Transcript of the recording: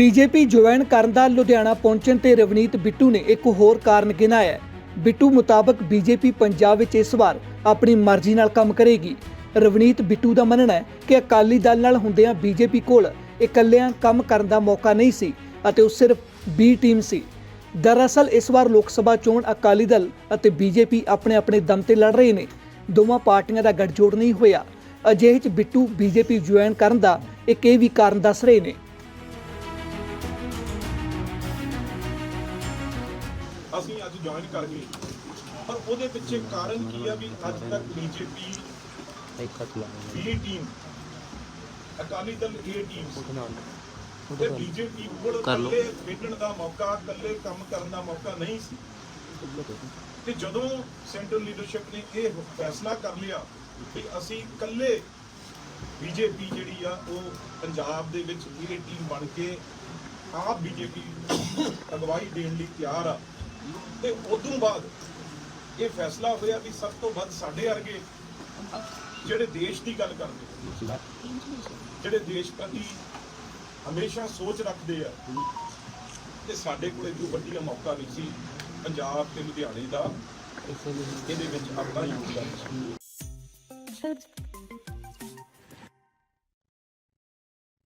BJP join ਕਰਨ ਦਾ ਲੁਧਿਆਣਾ ਪਹੁੰਚਣ ਤੇ ਰਵਨੀਤ ਬਿੱਟੂ ਨੇ ਇੱਕ ਹੋਰ ਕਾਰਨ ਗਿਣਾਇਆ ਹੈ। ਬਿੱਟੂ ਮੁਤਾਬਕ ਬੀਜੇਪੀ ਪੰਜਾਬ ਵਿੱਚ ਇਸ ਵਾਰ ਆਪਣੀ ਮਰਜ਼ੀ ਨਾਲ ਕੰਮ ਕਰੇਗੀ। ਰਵਨੀਤ ਬਿੱਟੂ ਦਾ ਮੰਨਣਾ ਹੈ ਕਿ ਅਕਾਲੀ ਦਲ ਨਾਲ ਹੁੰਦਿਆਂ ਬੀਜੇਪੀ ਕੋਲ ਇਕੱਲਿਆਂ ਕੰਮ ਕਰਨ ਦਾ ਮੌਕਾ ਨਹੀਂ ਸੀ ਅਤੇ ਉਹ ਸਿਰਫ ਬੀ ਟੀਮ ਸੀ। ਦਰਅਸਲ ਇਸ ਵਾਰ ਲੋਕ ਸਭਾ ਚੋਣ ਅਕਾਲੀ ਦਲ ਅਤੇ ਬੀਜੇਪੀ ਆਪਣੇ ਆਪਣੇ ਦਮ ਤੇ ਲੜ ਰਹੇ ਨੇ। ਦੋਵਾਂ ਪਾਰਟੀਆਂ ਦਾ ਗੱਠਜੋੜ ਨਹੀਂ ਹੋਇਆ। ਅਜਿਹੇ 'ਚ ਬਿੱਟੂ ਬੀਜੇਪੀ ਜੁਆਇਨ ਕਰਨ ਦਾ ਇੱਕ ਇਹ ਵੀ ਕਾਰਨ ਦੱਸ ਰਹੇ ਨੇ ਅਸੀਂ ਅੱਜ ਜੁਆਇਨ ਕਰ ਗਏ। ਪਰ ਉਹਦੇ ਪਿੱਛੇ ਕਾਰਨ ਕੀ ਆ ਵੀ ਅੱਜ ਤੱਕ BJP B team Akali Dal A team ਤੇ ਬੀਜੇਪੀ ਕੋਲ ਕੱਲੇ ਖੇਡਣ ਦਾ ਮੌਕਾ ਕੱਲੇ ਕੰਮ ਕਰਨ ਦਾ ਮੌਕਾ ਨਹੀਂ ਸੀ। ਤੇ ਜਦੋਂ ਸੈਂਟਰਲ ਲੀਡਰਸ਼ਿਪ ਨੇ ਇਹ ਫੈਸਲਾ ਕਰ ਲਿਆ ਕਿ ਅਸੀਂ ਕੱਲੇ ਬੀਜੇਪੀ ਜਿਹੜੀ ਆ ਉਹ ਪੰਜਾਬ ਦੇ ਵਿੱਚ ਏ ਟੀਮ ਬਣ ਕੇ ਆਪ ਬੀਜੇਪੀ ਅਗਵਾਈ ਦੇਣ ਲਈ ਤਿਆਰ ਆ ਤੇ ਉਦੋਂ ਬਾਅਦ ਇਹ ਫੈਸਲਾ ਹੋਇਆ ਵੀ ਸਭ ਤੋਂ ਵੱਧ ਸਾਡੇ ਵਰਗੇ ਜਿਹੜੇ ਦੇਸ਼ ਦੀ ਗੱਲ ਕਰਦੇ ਜਿਹੜੇ ਦੇਸ਼ ਪ੍ਰਤੀ ਹਮੇਸ਼ਾ ਸੋਚ ਰੱਖਦੇ ਆ, ਤੇ ਸਾਡੇ ਕੋਲ ਜੋ ਵੱਡੀਆਂ ਮੌਕਾ ਵੀ ਸੀ, ਪੰਜਾਬ ਤੇ ਲੁਧਿਆਣੇ ਦਾ, ਇਹਦੇ ਵਿੱਚ ਆਪਣਾ ਯੋਗਦਾਨ ਸੀ।